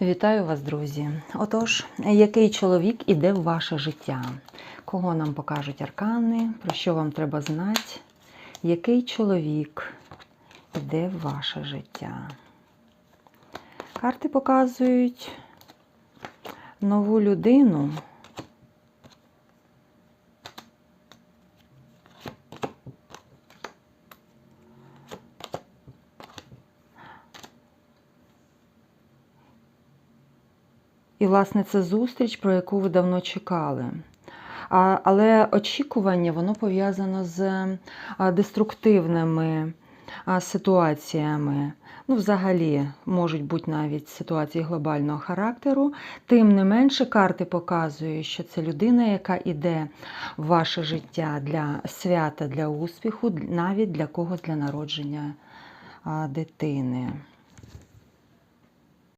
Вітаю вас, друзі! Отож, який чоловік іде в ваше життя? Кого нам покажуть аркани? Про що вам треба знати? Який чоловік іде в ваше життя? Карти показують нову людину. І, власне, це зустріч, про яку ви давно чекали. А, але очікування воно пов'язано з деструктивними ситуаціями. Ну, взагалі, можуть бути навіть ситуації глобального характеру. Тим не менше, карти показують, що це людина, яка йде в ваше життя для свята, для успіху, навіть для когось для народження дитини.